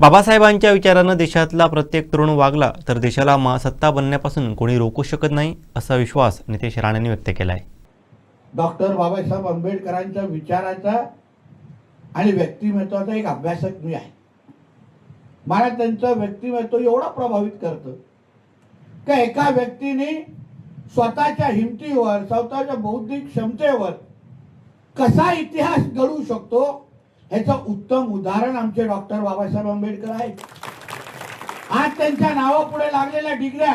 बाबासाहेबांच्या विचारानं देशातला प्रत्येक तरुण वागला तर देशाला महासत्ता बनण्यापासून कोणी रोखू शकत नाही असा विश्वास नितेश राणेंनी व्यक्त केला आहे डॉक्टर बाबासाहेब आंबेडकरांच्या विचाराचा आणि व्यक्तिमत्वाचा एक अभ्यासक मी आहे. मला त्यांचं व्यक्तिमत्व एवढं प्रभावित करतं का एका व्यक्तीने स्वतःच्या हिमतीवर स्वतःच्या बौद्धिक क्षमतेवर कसा इतिहास घडवू शकतो ह्याचं उत्तम उदाहरण आमचे डॉक्टर बाबासाहेब आंबेडकर आहेत. आज त्यांच्या नावापुढे लागलेल्या डिग्र्या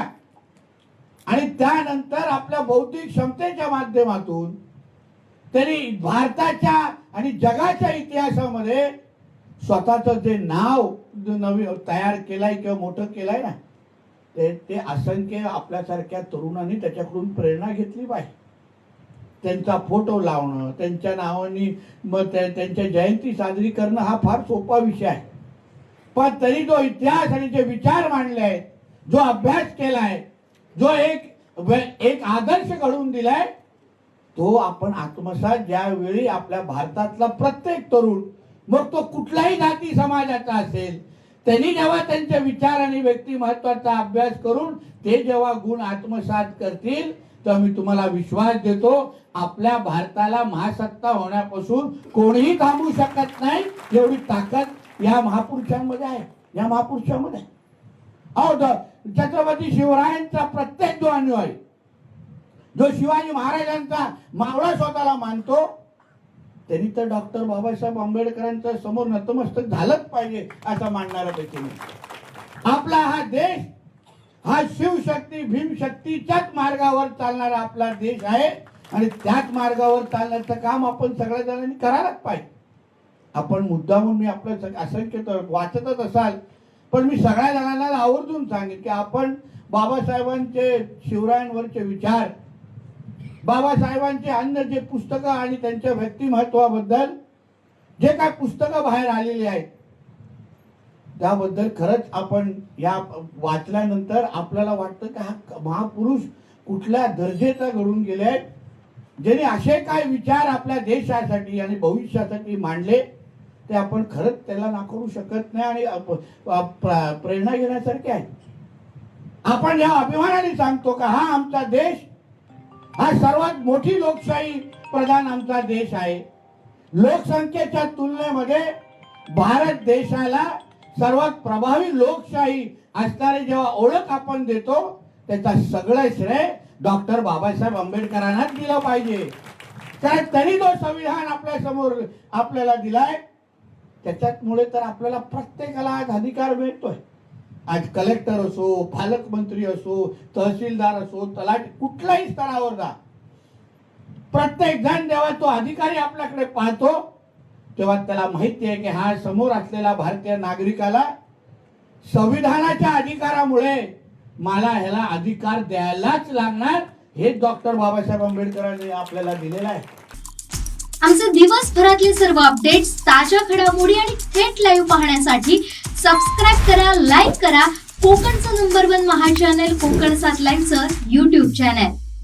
आणि त्यानंतर आपल्या बौद्धिक क्षमतेच्या माध्यमातून त्यांनी भारताच्या आणि जगाच्या इतिहासामध्ये स्वतःचं जे नाव नवी तयार केलंय किंवा मोठं केलंय ना ते ते असंख्य आपल्यासारख्या तरुणांनी त्याच्याकडून प्रेरणा घेतली पाहिजे. त्यांचा फोटो लावणं त्यांच्या नावानी मग त्यांच्या जयंती साजरी करणं हा फार सोपा विषय आहे. पण तरी जो इतिहास आणि जे विचार मांडले आहेत जो अभ्यास केला आहे जो एक एक आदर्श घडवून दिलाय तो आपण आत्मसात ज्यावेळी आपल्या भारतातला प्रत्येक तरुण मग तो कुठलाही जाती समाजाचा असेल त्यांनी जेव्हा त्यांच्या विचार आणि व्यक्तिमत्वाचा अभ्यास करून ते जेव्हा गुण आत्मसात करतील तर मी तुम्हाला विश्वास देतो आपल्या भारताला महासत्ता होण्यापासून कोणीही थांबू शकत नाही एवढी ताकद या महापुरुषांमध्ये आहे या महापुरुषांमध्ये आहे. अहो छत्रपती शिवरायांचा प्रत्येक जो अनुयायी जो शिवाजी महाराजांचा मावळा स्वतःला मानतो त्यांनी तर डॉक्टर बाबासाहेब आंबेडकरांच्या समोर नतमस्तक झालंच पाहिजे असं मानणारा व्यक्ती आपला हा देश हा शिवशक्ती भीमशक्तीच्याच मार्गावर चालणारा आपला देश आहे. आणि त्याच मार्गावर चालण्याचं काम आपण सगळ्या जणांनी करायलाच पाहिजे. आपण मुद्दामून मी आपलं सग- असंख्य वाचतच असाल पण मी सगळ्या जणांना आवर्जून सांगेन की आपण बाबासाहेबांचे शिवरायांवरचे विचार बाबासाहेबांचे अन्य जे पुस्तकं आणि त्यांच्या व्यक्तिमत्वाबद्दल जे काय पुस्तकं बाहेर आलेली आहेत त्याबद्दल खरंच आपण या वाचल्यानंतर आपल्याला वाटतं की हा महापुरुष कुठल्या दर्जेचा घडून गेले आहेत असे काय विचार आपल्या देशासाठी आणि भविष्यासाठी मांडले ते आपण खरंच त्याला नाकारू शकत नाही आणि प्रेरणा घेण्यासारखे आहे. आपण या अभिमानाने सांगतो का हा आमचा देश हा सर्वात मोठी लोकशाही प्रधान आमचा देश आहे. लोकसंख्येच्या तुलनेमध्ये भारत देशाला सर्वात प्रभावी लोकशाही असणारी जेव्हा ओळख आपण देतो त्याचा सगळं श्रेय डॉक्टर बाबासाहेब आंबेडकरांनाच दिलं पाहिजे. कारण त्यांनी तो संविधान आपल्यासमोर आपल्याला दिलाय. त्याच्यामुळे तर आपल्याला प्रत्येकाला आज अधिकार मिळतोय. आज कलेक्टर असो पालकमंत्री असो तहसीलदार असो तलाठी कुठल्याही स्तरावर जा. प्रत्येक जण जेव्हा तो अधिकारी आपल्याकडे पाहतो तेव्हा त्याला माहिती आहे की हा समोर असलेला भारतीय नागरिकाला संविधानाच्या अधिकारामुळे मला ह्याला अधिकार द्यायलाच लागणार हे डॉक्टर बाबासाहेब आंबेडकरांनी आपल्याला दिलेलं आहे. आमचे दिवसभरातले सर्व अपडेट्स ताज्या घडामोडी आणि थेट लाईव्ह पाहण्यासाठी सबस्क्राईब करा लाईक करा. कोकणचं नंबर वन महा चॅनल कोकण सात लाईनचं युट्यूब चॅनल